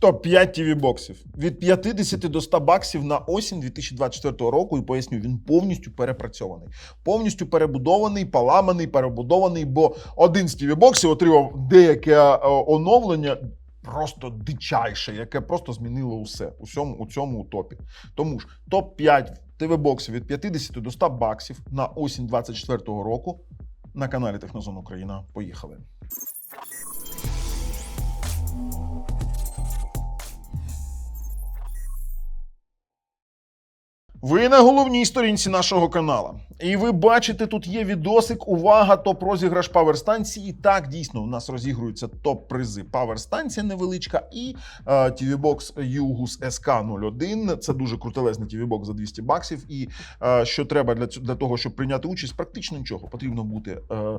Топ-5 tv боксів від 50 до 100 баксів на осінь 2024 року. І поясню, він повністю перепрацьований, повністю перебудований, поламаний, перебудований. Бо один з tv боксів отримав деяке е, оновлення. Просто дичайше, яке просто змінило усе у цьому, у цьому топі. Тому ж топ-5 ТВ-боксів від 50 до 100 баксів на осінь 2024 року на каналі Технозон Україна. Поїхали. Ви на головній сторінці нашого каналу. І ви бачите, тут є відосик. Увага, топ розіграш паверстанції. І так, дійсно, у нас розігруються топ-призи. Паверстанція невеличка і е, TV-бокс Югус SK01. Це дуже крутелезний TV-бокс за 200 баксів. І е, що треба для, для того, щоб прийняти участь, практично нічого. Потрібно бути е,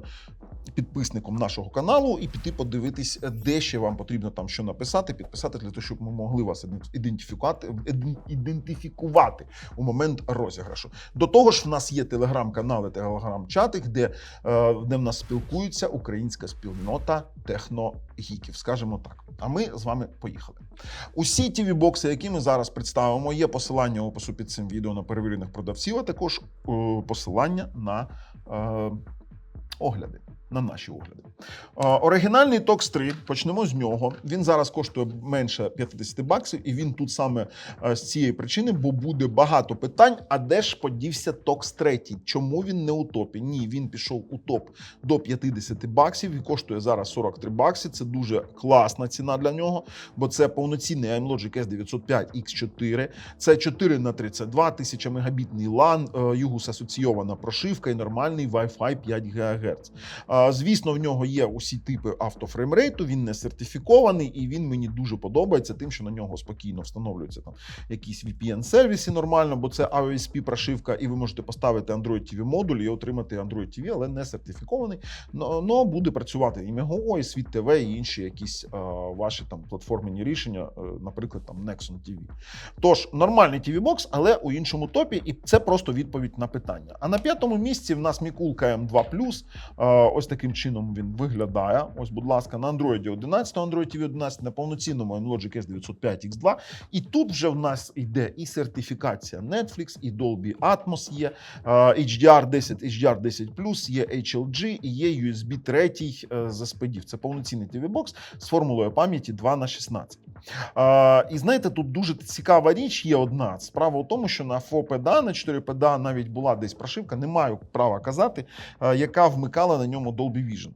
підписником нашого каналу і піти подивитись, де ще вам потрібно там що написати, підписати для того, щоб ми могли вас ідентифікувати, ідентифікувати момент розіграшу. До того ж, в нас є телеграм-канали, телеграм-чати, де, е, де в нас спілкується українська спільнота техногіків, скажімо так. А ми з вами поїхали. Усі ті бокси, які ми зараз представимо, є посилання опису під цим відео на перевірених продавців, а також е, посилання на е, огляди. На наші огляди. Оригінальний Tox 3, почнемо з нього. Він зараз коштує менше 50 баксів, і він тут саме е, з цієї причини, бо буде багато питань. А де ж подівся Tox 3? Чому він не у топі? Ні, він пішов у топ до 50 баксів і коштує зараз 43 бакси. Це дуже класна ціна для нього, бо це повноцінний iMlogic S905 X4. Це 4 на 32 1000 мегабітний LAN, е, Югус асоційована прошивка і нормальний Wi-Fi 5 ГГц. Звісно, в нього є усі типи автофреймрейту, він не сертифікований, і він мені дуже подобається тим, що на нього спокійно встановлюються там якісь VPN-сервіси нормально, бо це AOSP прошивка, і ви можете поставити Android TV модуль і отримати Android TV, але не сертифікований. Но, буде працювати і Megogo, і Світ ТВ, і інші якісь ваші там платформені рішення, е, наприклад, там Nexon TV. Тож нормальний TV бокс, але у іншому топі, і це просто відповідь на питання. А на п'ятому місці в нас Мікулка M2+. Е, Ось таким чином він виглядає. Ось, будь ласка, на Android 11, Android TV 11, на повноцінному Logic S905 X2. І тут вже в нас йде і сертифікація Netflix, і Dolby Atmos є, HDR 10, HDR 10+, є HLG і є USB 3 е, з SPD. Це повноцінний TV-бокс з формулою пам'яті 2 на 16. Е, І знаєте, тут дуже цікава річ є одна. Справа у тому, що на FOPDA, на 4PDA навіть була десь прошивка, не маю права казати, е, яка вмикала на ньому Dolby Vision.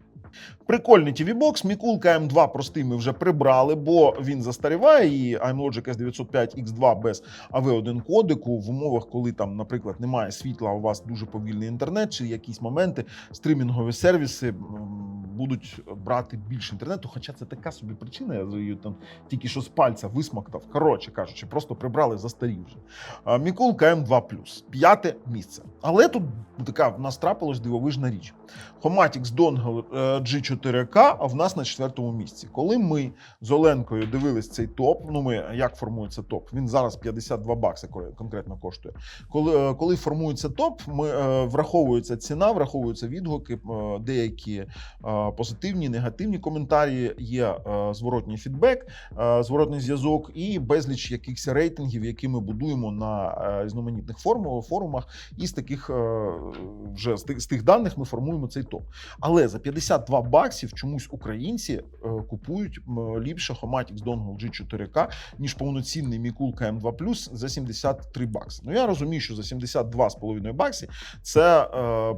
Прикольний TV-бокс, Мікулка M2 простий ми вже прибрали, бо він застаріває. І iMlogic S905 X2 без AV1 кодику в умовах, коли там, наприклад, немає світла, у вас дуже повільний інтернет, чи якісь моменти, стрімінгові сервіси будуть брати більше інтернету. Хоча це така собі причина, я її там тільки що з пальця висмоктав. Коротше кажучи, просто прибрали застарів вже. Мікулка М2 п'яте місце. Але тут така в нас трапилась дивовижна річ. Dongle е, G4K, а в нас на четвертому місці. Коли ми з Оленкою дивились цей топ, ну ми як формується топ? Він зараз 52 бакси конкретно коштує. Коли, е, коли формується топ, ми е, враховується ціна, враховуються відгуки, е, деякі позитивні, негативні коментарі, є е, зворотній фідбек, е, зворотний зв'язок і безліч якихось рейтингів, які ми будуємо на е, різноманітних форумах. І з таких вже з тих, даних ми формуємо цей топ. Але за 52 баксів чомусь українці купують ліпше Homatix Dongle G4K, ніж повноцінний Мікулка M2 за 73 бакси. Ну я розумію, що за 72,5 бакси це,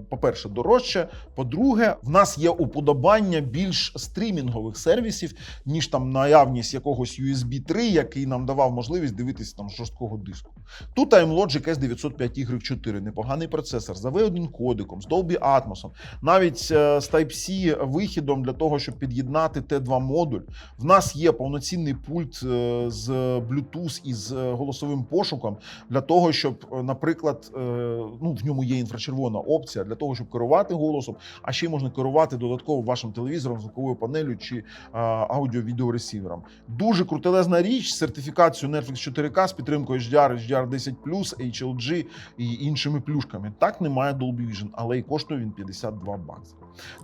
по-перше, дорожче. По-друге, в нас є уподобання більш стрімінгових сервісів, ніж там наявність якогось USB 3, який нам давав можливість дивитися там з жорсткого диску. Тут iMlogic S905 Y4, непоганий процесор, з AV1 кодиком, з Dolby Atmos, навіть е, з Type-C вихідом для того, щоб під'єднати T2 модуль. В нас є повноцінний пульт е, з Bluetooth і з е, голосовим пошуком для того, щоб, наприклад, ну в ньому є інфрачервона опція для того, щоб керувати голосом, а ще можна керувати додатково вашим телевізором, звуковою панелью чи аудіо-відеоресівером. Дуже крутелезна річ з сертифікацією Netflix 4K з підтримкою HDR, HDR 10+, HLG і іншими плюшками. Так немає Dolby Vision, але і коштує він 52 бакси.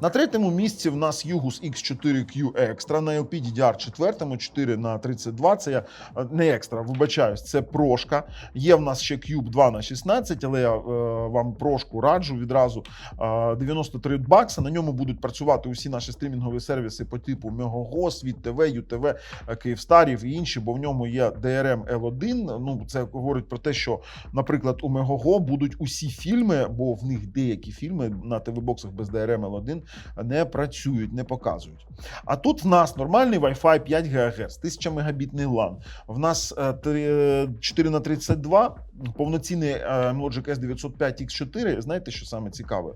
На третьому місці в нас Yugus X4Q Extra на LP DDR4, 4 на 32. Це я е, не екстра, вибачаюсь, це прошка. Є в нас ще Cube 2 на 16, але я е, вам прошку раджу відразу. Е, 93 бакса. На ньому будуть працювати усі наші стрімінгові сервіси по типу Megogo, Світ ТВ, ЮТВ, е, Київстарів і інші, бо в ньому є DRM L1. Ну, це говорить про те, що, наприклад, у Megogo будуть усі фільми, бо в них деякі фільми на ТВ-боксах без DRM L1 не працюють, не показують. А тут в нас нормальний Wi-Fi 5 ГГц, 1000 мегабітний LAN. В нас е, 4 на 32 повноцінний е, Logic S905 X4. Знаєте, що саме цікаве е,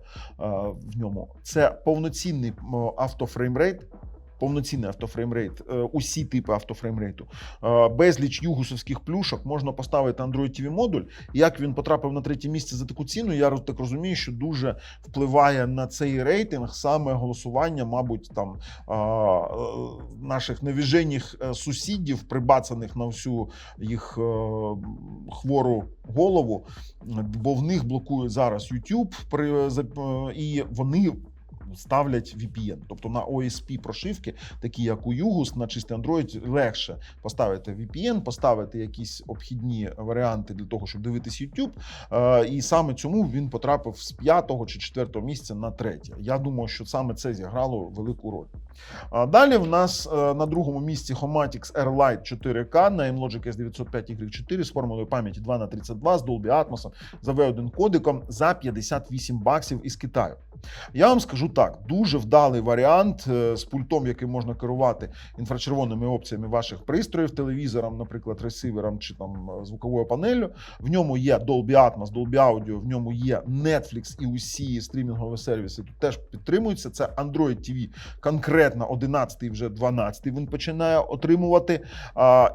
в ньому? Це повноцінний м, автофреймрейт. Повноцінний автофреймрейт, е, усі типи автофреймрейту, Е, безліч югусовських плюшок, можна поставити Android TV модуль. Як він потрапив на третє місце за таку ціну, я так розумію, що дуже впливає на цей рейтинг саме голосування, мабуть, там е, наших невіженіх сусідів, прибацаних на всю їх хвору голову, бо в них блокують зараз YouTube і вони. Ставлять VPN, тобто на OSP прошивки, такі як у Югус, на чистий Android, легше поставити VPN, поставити якісь обхідні варіанти для того, щоб дивитись YouTube. Е, І саме цьому він потрапив з п'ятого чи четвертого місця на третє. Я думаю, що саме це зіграло велику роль. Далі в нас е, на другому місці Homatix Airlight 4K на Logic S905 Y4 з формулою пам'яті 2 на 32 з Dolby Atmos за V1 кодиком за 58 баксів із Китаю. Я вам скажу так: дуже вдалий варіант е, з пультом, яким можна керувати інфрачервоними опціями ваших пристроїв, телевізором, наприклад, ресивером чи там е, звуковою панелью. В ньому є Dolby Atmos, Dolby Audio, в ньому є Netflix і усі стрімінгові сервіси тут теж підтримуються. Це Android TV, конкретно 11 і вже 12 він починає отримувати.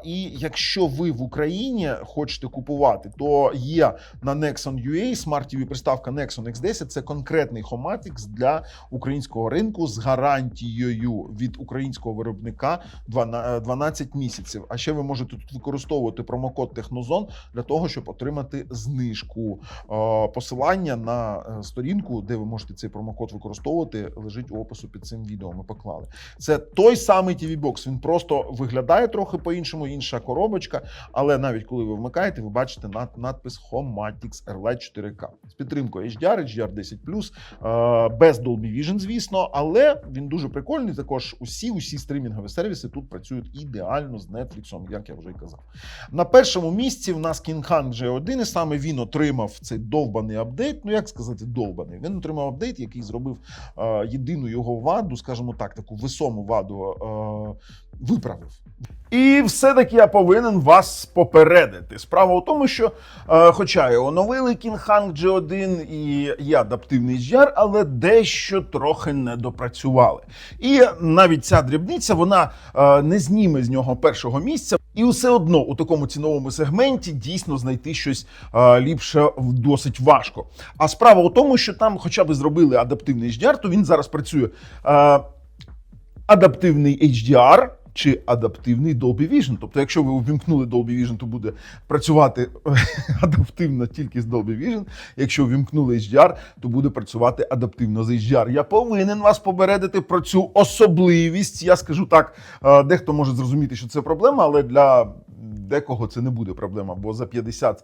І якщо ви в Україні хочете купувати, то є на Nexon UA Smart TV приставка Nexon X10. Це конкретний Homatix для українського ринку з гарантією від українського виробника 12 12 місяців. А ще ви можете тут використовувати промокод Технозон для того, щоб отримати знижку. Е, Посилання на е, сторінку, де ви можете цей промокод використовувати, лежить у опису під цим відео. Ми поклали. Це той самий TV Box. Він просто виглядає трохи по-іншому, інша коробочка. Але навіть коли ви вмикаєте, ви бачите над, надпис Homatix Airlight 4K з підтримкою HDR, HDR 10 е, без Dolby Vision, звісно, але він дуже прикольний. Також усі усі стрімінгові сервіси тут працюють ідеально з Netflix, як я вже й казав. На першому місці в нас King Kong G1, і саме він отримав цей довбаний апдейт. Ну як сказати, довбаний. Він отримав апдейт, який зробив е, єдину його ваду, скажімо так, таку весому ваду е, виправив. І все-таки я повинен вас попередити. Справа у тому, що, е, хоча і оновили King Kong G1 і є адаптивний HDR, але дещо трохи не допрацювали. І навіть ця дрібниця вона е, не зніме з нього першого місця. І все одно у такому ціновому сегменті дійсно знайти щось е, ліпше досить важко. А справа у тому, що там, хоча б зробили адаптивний HDR, то він зараз працює. Е, адаптивний HDR чи адаптивний Dolby Vision. Тобто, якщо ви увімкнули Dolby Vision, то буде працювати адаптивно тільки з Dolby Vision. Якщо увімкнули HDR, то буде працювати адаптивно з HDR. Я повинен вас попередити про цю особливість. Я скажу так, е, дехто може зрозуміти, що це проблема, але для декого це не буде проблема, бо за 50 е,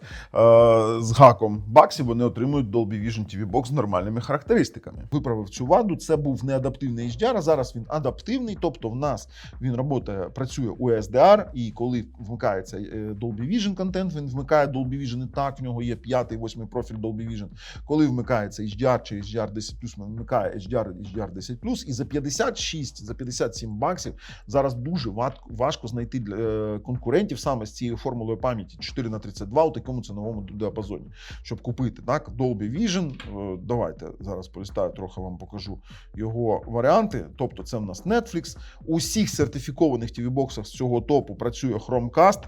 з гаком баксів вони отримують Dolby Vision TV Box з нормальними характеристиками. Виправив цю ваду. Це був не адаптивний HDR, а зараз він адаптивний, тобто в нас він роботає, працює у SDR, і коли вмикається е, Dolby Vision контент, він вмикає Dolby Vision і так, в нього є п'ятий, восьмий профіль Dolby Vision. Коли вмикається HDR чи HDR 10+, він вмикає HDR HDR 10+, і за 56, за 57 баксів зараз дуже важко знайти для е, конкурентів саме з цією формулою пам'яті 4 на 32 у такому ціновому діапазоні, щоб купити так Dolby Vision. е, Давайте зараз полістаю, трохи вам покажу його варіанти. Тобто, це в нас Netflix. У всіх сертифікованих TV-боксах з цього топу працює Chromecast.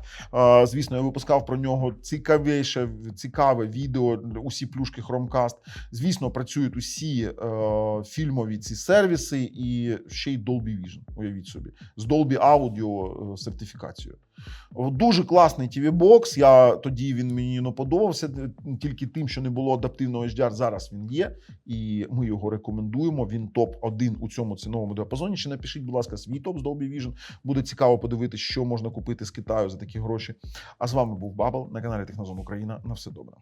Е, Звісно, я випускав про нього цікавіше, цікаве відео. Усі плюшки Chromecast. Звісно, працюють усі е, фільмові ці сервіси і ще й Dolby Vision. Уявіть собі, з Dolby Audio сертифікацією. Дуже класний tv бокс Я тоді він мені не подобався тільки тим, що не було адаптивного HDR. Зараз він є, і ми його рекомендуємо. Він топ 1 у цьому ціновому діапазоні. Ще напишіть, будь ласка, свій топ з Dolby Vision. Буде цікаво подивитися, що можна купити з Китаю за такі гроші. А з вами був Бабл на каналі Технозон Україна. На все добре.